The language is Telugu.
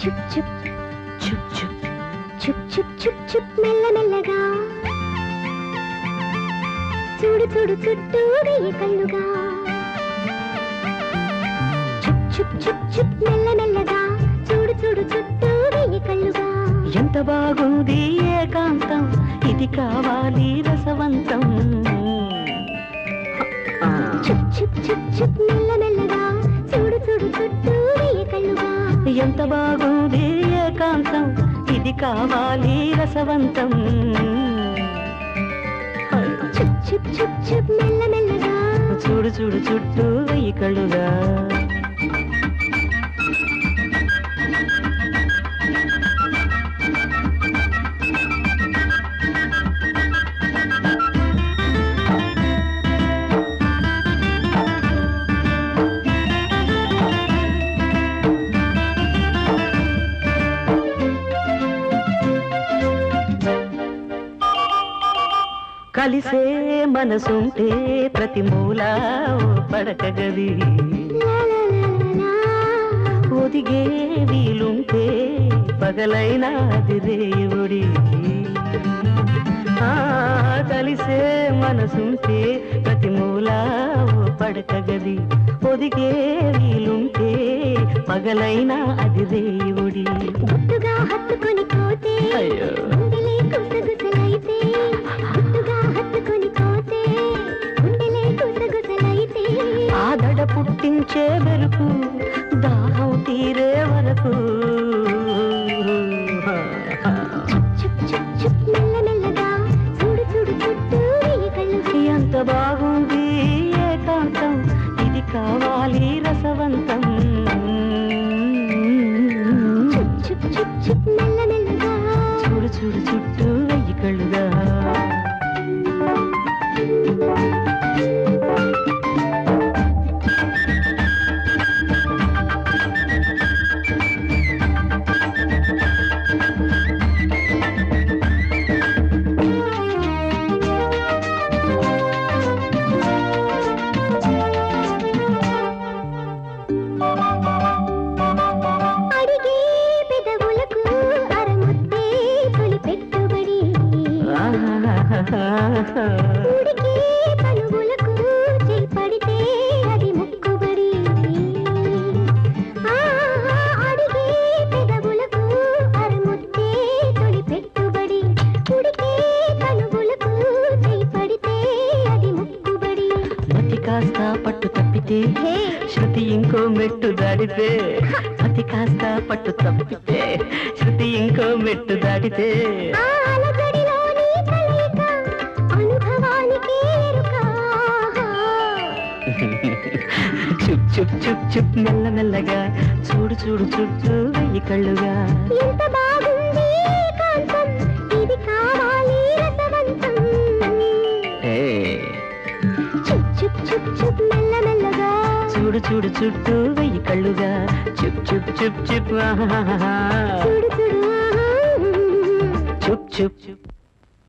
చుప్ చుప్ చుప్ చుప్ చుప్ చుప్ చుప్ చుప్ మెల్లమెల్లగా చూడు చూడు చుట్టూ వెయ్యి కళ్ళుగా. చుప్ చుప్ చుప్ చుప్ మెల్లమెల్లగా చూడు చూడు చుట్టూ వెయ్యి కళ్ళుగా. ఎంత బాగుంది ఏకాంతం? ఇది కావాలి రసవంతం. చుప్ చుప్ చుప్ చుప్ మెల్లమెల్లగా చూడు చూడు చుట్టూ వెయ్యి కళ్ళుగా. ఎంత అది కావాలి రసవంతం. చుప్ చుప్ చుప్ చిప్ మెల్ల మెల్లగా. చూడు చూడు చుట్టూ ఈ కళ్ళుగా. కలిసే మనసుంటే ప్రతి మూల పడక గది. ఒదిగే వీలుంటే పగలైనా ఆ, కలిసే మనసుంటే ప్రతి మూల పడక గది ఒదిగే వీలుంటే పగలైనా అది గుట్టుగా హత్తుకొని పోతే అయ్యో. ఆడ పుట్టించే వెలుపు దాహం తీరే వరకు ఎంత బాగుంది ఏకాంతం ఇది కావాలి రసవంతం చూడు చుట్టూ కాస్త పట్టు తప్పితే శృతి ఇంకో మెట్టు దాడితే మతి కాస్త పట్టు తప్పితే శృతి ఇంకో మెట్టు దాడితే చుప్ చుప్ చుప్ చుప్ మెల్ల మెల్లగా చూడు చూడు చుట్టూ వెయ్యి కళ్ళుగా ఎంత బాగుంది ఏకాంతం ఇది కావాలి రసవంతం చుప్ చుప్ చుప్ చుప్ మెల్ల మెల్లగా చూడు చూడు చుట్టూ వెయ్యి కళ్ళుగా చుప్ చుప్ చుప్ చుప్. చూడు చూడు. చుప్ చుప్